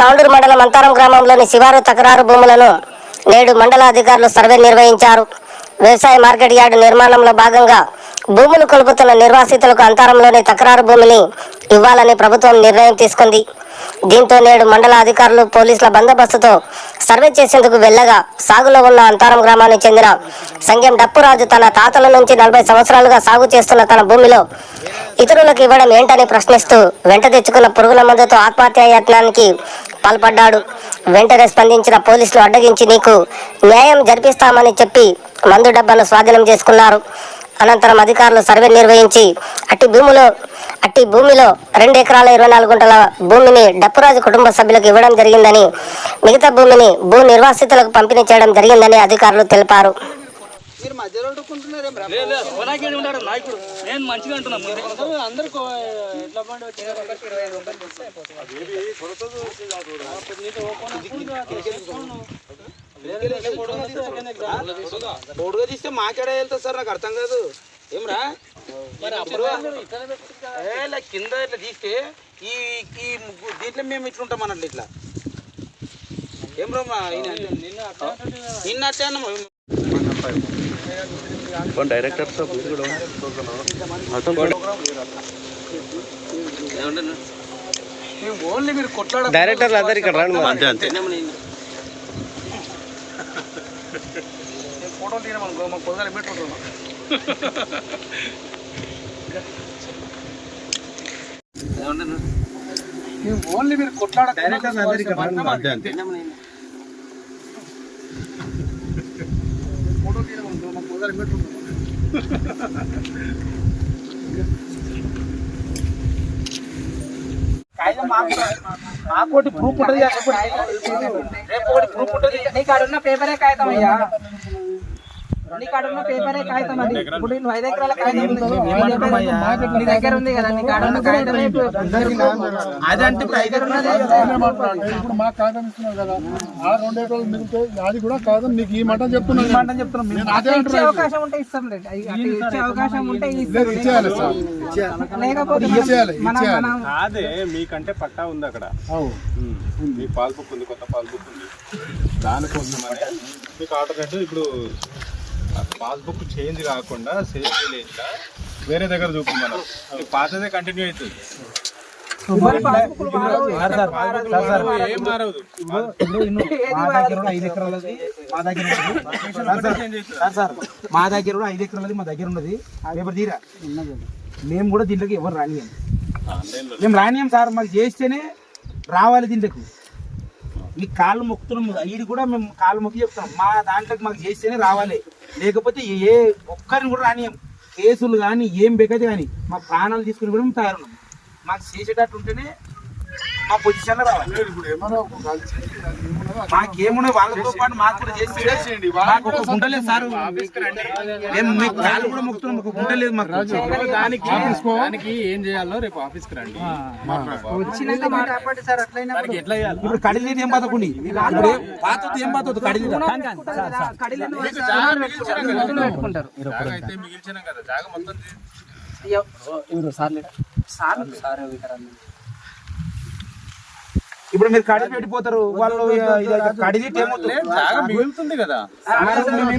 తాండూరు మండలం అంతారం గ్రామంలోని శివారు తకరారు భూములను నేడు మండల అధికారులు సర్వే నిర్వహించారు. వ్యవసాయ మార్కెట్ యార్డు నిర్మాణంలో భాగంగా భూములు కొలుపుతున్న నిర్వాసితులకు అంతరంలోని తకరారు భూమిని ఇవ్వాలని ప్రభుత్వం నిర్ణయం తీసుకుంది. దీంతో నేడు మండల అధికారులు పోలీసుల బందోబస్తుతో సర్వే చేసేందుకు వెళ్ళగా సాగులో ఉన్న అంతారం గ్రామానికి చెందిన సంగం డప్పురాజు తన తాతల నుంచి నలభై సంవత్సరాలుగా సాగు చేస్తున్న తన భూమిలో ఇతరులకు ఇవ్వడం ఏంటని ప్రశ్నిస్తూ వెంట తెచ్చుకున్న పురుగుల మందుతో ఆత్మహత్య యత్నానికి పాల్పడ్డాడు. వెంటనే స్పందించిన పోలీసులు అడ్డగించి నీకు న్యాయం జరిపిస్తామని చెప్పి మందు డబ్బాను స్వాధీనం చేసుకున్నారు. అనంతరం అధికారులు సర్వే నిర్వహించి అట్టి భూమిలో అట్టి భూమిలో రెండు ఎకరాల ఇరవై నాలుగు గుంటల భూమిని డప్పురాజు కుటుంబ సభ్యులకు ఇవ్వడం జరిగిందని మిగతా భూమిని భూ నిర్వాసితులకు పంపిణీ చేయడం జరిగిందని అధికారులు తెలిపారు. మీరు మధ్యలో నాయకుడు. నేను మంచిగా. అందరూ అందరూ కో- ఎట్లా పండు వచ్చిన వాళ్ళకి ఇరవై ఐదు రూపాయలు ఇస్తే అయిపోతుంది. అప్పుడు నీతో ఓ కొన తీసుకున్నావు. లేదు, లేదు, పొడుగుగా తీస్తే మాకేడ వెళ్తుంది సార్ నాకు అర్థం కాదు ఏమ్రా ఇలా కింద ఇట్లా తీస్తే ఈ ఈ దీంట్లో మేము ఇట్లా ఉంటాం అన్నట్లు ఇట్లా ఏం రా మా ఈయన? నిన్న అన్నాము ఓన్లీ మీరు కొట్లాడ డైరెక్టర్లు అందరు ఇక్కడ రండి అంతే అంతే ఫోటోలు తీయమనుకో మాకు పొద్దున పెట్టుకుంటున్నాం ఓన్లీ మీరు కొట్లాడ డైరెక్టర్లు అందరు ఇక్కడ రండి అంతే అంతే ఫోటో తీయమనుకో మాకు పొద్దున పెట్టుకుంటున్నాం ప్రూఫ్ ఉంటుంది రేపు ప్రూఫ్ ఉంటుంది. నీ కాడ ఉన్న పేపరే కాగితం అయ్యా? నీ కాడ ఉన్న పేపరే కాగితం అది ఇప్పుడు నువ్వు ఐదు ఎకరాల కాగితం ఉంది. నీ దగ్గర ఉంది కదా నీ కాడ ఉన్న కాగితమే అదంటే ఇప్పుడు ఐదు ఇప్పుడు మాకు కాగితం ఇస్తున్నారు కదా ఆ రెండే రోజులు మిగిలితే అది కూడా కాదని మీకు ఈ మాట చెప్తున్నాను చెప్తున్నాం ఇచ్చే అంటున్నాను అవకాశం ఉంటే ఇస్తాం లేదు ఇచ్చే అవకాశం ఉంటే ఇచ్చేయాలి సార్ లేకపోతే అదే మీకంటే పట్టా ఉంది అక్కడ మీ పాల్ బుక్ ఉంది కొత్త పాల్ బుక్ ఉంది దానికోసమనే మీకు ఆల్టర్నేటివ్ ఇప్పుడు పాస్బుక్ చేంజ్ కాకుండా సేవ్ చేయలేక వేరే దగ్గర మీకు పాతదే కంటిన్యూ అవుతుంది. మా దగ్గర కూడా ఐదు ఎకరాలది మా దగ్గర ఉన్నది. సార్ సార్ మా దగ్గర కూడా ఐదు ఎకరాలది మా దగ్గర ఉన్నది. పేపర్ తీరా? మేము కూడా దీంట్లోకి ఎవరు రానియం మేము రానియం సార్. మాకు చేస్తేనే రావాలి దీంట్లోకి. మీ కాళ్ళు మొక్కుతున్నాం. ఇది కూడా మేము కాళ్ళు మొక్కి చెప్తాం మా దాంట్లోకి మాకు చేస్తేనే రావాలి. లేకపోతే ఏ ఒక్కరిని కూడా రానియం కేసులు కానీ ఏం బెకది కానీ మా ప్రాణాలు తీసుకుని కూడా మేము తయారున్నాం. మాకు చేసేటట్టు ఉంటేనే మా పొజిషన్లో రావాలి. మాకేమున్నా వాళ్ళతో పాటు మాకు కూడా చేసి మాకు ఒక గుంట లేదు సార్. మేము మీకు కాళ్ళు కూడా మొక్కుతున్నాం. ఒక గుంట లేదు మాకు. దానికి దానికి ఏం చేయాలో రేపు ఆఫీస్కి రండి. వచ్చినాక మాట్లాడండి సార్ అట్లయినా ఎట్లా చేయాలి? ఇప్పుడు కడిలేదు ఏం బతకుండి? ఇప్పుడు ఏం- బతదు కడిలేదు పెట్టుకుంటారు మిగిల్చినాం కదా. జాగా మొత్తం తీ- ఇప్పుడు మీరు కడి పెట్టిపోతారు. వాళ్ళు మిగులుతుంది కదా. నీ-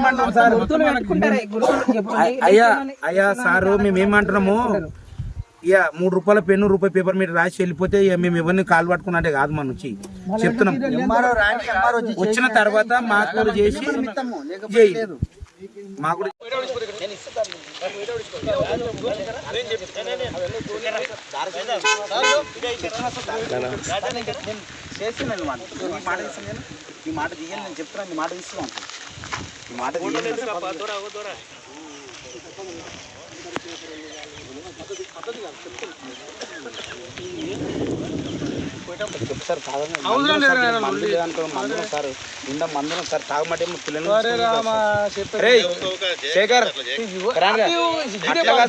అయ్యా అయ్యా సారు మేము ఏమంటున్నాము ఇక మూడు రూపాయల పెన్ను రూపాయి పేపర్ మీరు రాసి వెళ్ళిపోతే ఇక మేము ఎవరిని కాలు పట్టుకున్నట్టే కాదు మన వచ్చి చెప్తున్నాం. వచ్చిన తర్వాత మాకు చేసి. మాకు కూడా మాట ఈ మాట ఈ మాట తీయాలి నేను చెప్తున్నాను ఈ మాట తీస్తున్నాను ఈ మాట తీయాలి సార్ మందులు సార్ మందులు సార్. తాగమంటే పిల్లలు శేఖర్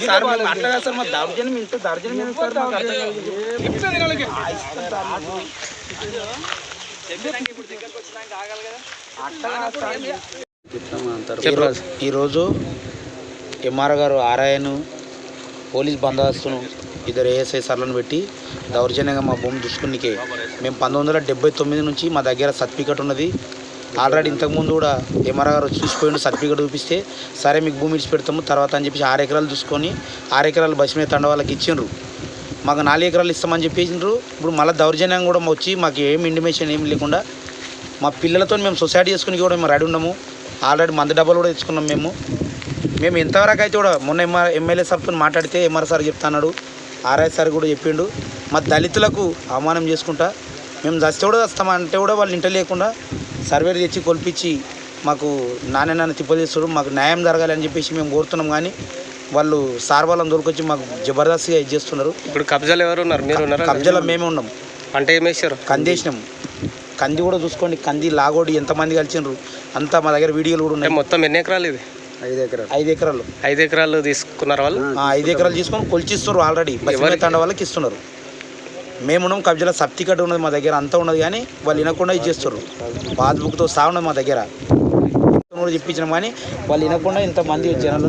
సార్ అట్లా మా దౌర్జన్యం దౌర్జన్యం. ఈరోజు ఈరోజు ఎంఆర్ గారు ఆర్ఐను పోలీస్ బందోబస్తును ఇద్దరు ఏఎస్ఐ సార్లను పెట్టి దౌర్జన్యంగా మా భూమి దుష్కునికి మేము పంతొమ్మిది వందల తొమ్మిది నుంచి మా దగ్గర సర్టిఫికెట్ ఉన్నది. ఆల్రెడీ ఇంతకుముందు కూడా ఎంఆర్ గారు వచ్చి చూసిపోయిండు సర్టిఫికెట్ చూపిస్తే సరే మీకు భూమి ఇచ్చి పెడతాము తర్వాత అని చెప్పేసి ఆరు ఎకరాలు చూసుకొని ఆరు ఎకరాలు బస్ మీద తండ వాళ్ళకి ఇచ్చిండ్రు. మాకు నాలుగు ఎకరాలు ఇస్తామని చెప్పేసిండ్రు. ఇప్పుడు మళ్ళీ దౌర్జన్యం కూడా వచ్చి మాకు ఏం ఇండిమేషన్ ఏం లేకుండా మా పిల్లలతో మేము సొసైటీ చేసుకుని కూడా మేము రెడీ ఉన్నాము. ఆల్రెడీ మందు డబ్బాలు కూడా తెచ్చుకున్నాం మేము. మేము ఎంతవరకు అయితే కూడా మొన్న ఎంఆర్ ఎమ్మెల్యే సార్తో మాట్లాడితే ఎంఆర్ సార్ చెప్తాన్నాడు ఆర్ఐ సార్ కూడా చెప్పిండు. మా దళితులకు అవమానం చేసుకుంటా. మేము చస్తే కూడా వస్తామంటే కూడా వాళ్ళు ఇంట లేకుండా సర్వేలు తెచ్చి కొల్పించి మాకు నాన్న నాన్న తిప్పలు చేస్తారు మాకు న్యాయం జరగాలి అని చెప్పేసి మేము కోరుతున్నాం కానీ వాళ్ళు సార్ వాళ్ళని దొరికొచ్చి మాకు జబర్దస్త్గా ఇది చేస్తున్నారు. ఇప్పుడు కబ్జాలు ఎవరు ఉన్నారు? మీరు ఉన్నారా? కబ్జాలో మేమే ఉన్నాం. పంట ఏం వేసారు? కందేసినాం కంది కూడా చూసుకోండి. కంది లాగోడి ఎంతమంది కలిసిండ్రు అంతా మా దగ్గర వీడియోలు కూడా ఉన్నాయి. మొత్తం ఎన్ని ఎకరాలు ఇది? ఐదు ఎకరాలు. ఐదు ఎకరాలు. ఐదు ఎకరాలు తీసుకున్నారు వాళ్ళు? ఆ, ఐదు ఎకరాలు తీసుకొని కొలిచిస్తారు ఆల్రెడీ బస్సు తండ వాళ్ళకి ఇస్తున్నారు. మేమున్నాం కబ్జాల సర్టిఫికెట్ ఉన్నది మా దగ్గర అంతా ఉన్నది కానీ వాళ్ళు వినకుండా ఇచ్చేస్తారు పాస్బుక్తో సహా ఉన్నది మా దగ్గర. కూడా చెప్పించినాం కానీ వాళ్ళు వినకుండా ఇంతమంది జనాలు